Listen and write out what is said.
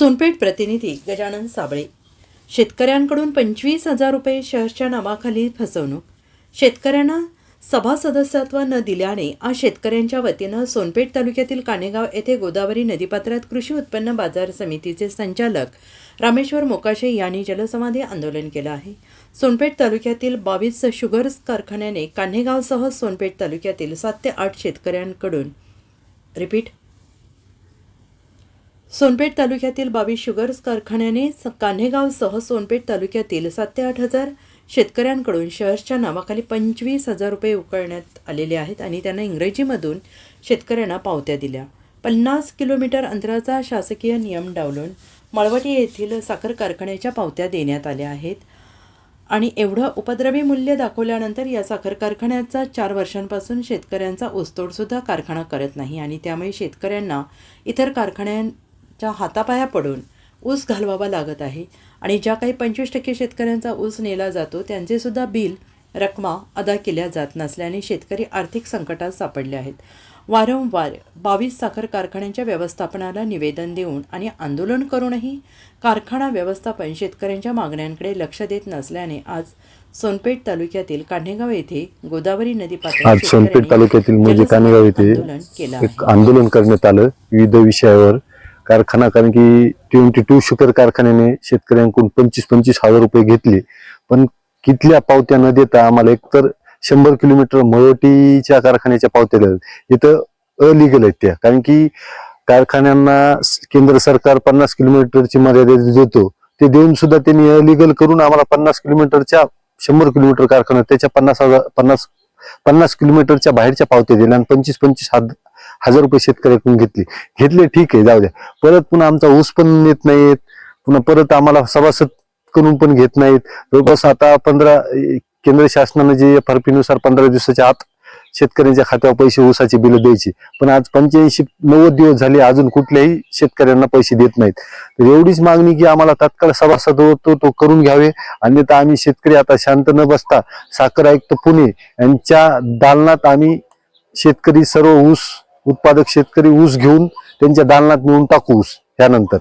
सोनपेठ प्रतिनिधी गजानन साबळे. शेतकऱ्यांकडून पंचवीस हजार रुपये शहरच्या नावाखाली फसवणूक. शेतकऱ्यांना सभा सदस्यत्व न दिल्याने आज शेतकऱ्यांच्या वतीनं सोनपेठ तालुक्यातील कानेगाव येथे गोदावरी नदीपात्रात कृषी उत्पन्न बाजार समितीचे संचालक रामेश्वर मोकाशे यांनी जलसमाधी आंदोलन केलं आहे. सोनपेठ तालुक्यातील बावीस शुगर्स कारखान्याने कान्हेगावसह सोनपेठ तालुक्यातील सात ते आठ शेतकऱ्यांकडून रिपीट सोनपेठ तालुक्यातील बावीस शुगर्स कारखान्याने स- कान्हेगावसह सोनपेठ तालुक्यातील सात ते आठ हजार शेतकऱ्यांकडून शहरच्या नावाखाली पंचवीस हजार रुपये उकळण्यात आलेले आहेत आणि त्यांना इंग्रजीमधून शेतकऱ्यांना पावत्या दिल्या. पन्नास किलोमीटर अंतराचा शासकीय नियम डावलून मळवटी येथील साखर कारखान्याच्या पावत्या देण्यात आल्या आहेत. आणि एवढं उपद्रवी मूल्य दाखवल्यानंतर या साखर कारखान्याचा चार वर्षांपासून शेतकऱ्यांचा ऊसतोडसुद्धा कारखाना करत नाही आणि त्यामुळे शेतकऱ्यांना इतर कारखान्यांच्या हातापाया पडून ऊस घालवावा लागत आहे आणि ज्या काही पंचवीस टक्के शेतकऱ्यांचा ऊस नेला जातो त्यांचे सुद्धा बिल रकमा अदा केल्या जात नसल्याने शेतकरी आर्थिक संकटात सापडले आहेत. वारंवार बावीस साखर कारखान्यांच्या व्यवस्थापनाला निवेदन देऊन आणि आंदोलन करूनही कारखाना व्यवस्थापन शेतकऱ्यांच्या मागण्यांकडे लक्ष देत नसल्याने आज सोनपेठ तालुक्यातील कान्हेगाव येथे गोदावरी नदी आज सोनपेठ तालुक्यातील म्हणजे कानेगाव येथे आंदोलन करण्यात आलं. विविध विषयावर कारखाना कारण की ट्वेंटी टू शुगर कारखान्याने शेतकऱ्यांकडून पंचवीस पंचवीस हजार रुपये घेतले. पण कितल्या पावत्या न देता आम्हाला एकतर शंभर किलोमीटर मळवटीच्या कारखान्याच्या पावत्या देतात इथं अलिगल आहेत त्या. कारण की कारखान्यांना केंद्र सरकार पन्नास किलोमीटरची मर्यादा देतो. ते देऊन सुद्धा त्यांनी अलिगल करून आम्हाला पन्नास किलोमीटरच्या शंभर किलोमीटर कारखाना त्याच्या पन्नास हजार पन्नास पन्नास किलोमीटरच्या बाहेरच्या पावत्या दिल्या आणि पंचवीस पंचवीस हजार हजार रुपये शेतकऱ्याकडून घेतले. घेतले ठीक आहे जाऊ द्या. परत पुन्हा आमचा ऊस पण नेत नाहीत. पुन्हा परत आम्हाला सभासद करून पण घेत नाहीत. जवळपास आता पंधरा केंद्र शासनाने जे एफ आर पी नुसार पंधरा दिवसाच्या आत शेतकऱ्यांच्या खात्यावर पैसे ऊसाची बिलं द्यायची. पण आज पंच्याऐंशी नव्वद दिवस झाले अजून कुठल्याही शेतकऱ्यांना पैसे देत नाहीत. तर एवढीच मागणी की आम्हाला तात्काळ सभासद होतो तो करून घ्यावे. अन्यथा आम्ही शेतकरी आता शांत न बसता साखर आयुक्त पुणे यांच्या दालनात आम्ही शेतकरी सर्व ऊस उत्पादक शेतकरी ऊस घेऊन त्यांच्या दालनात नेऊन टाकू ऊस त्यानंतर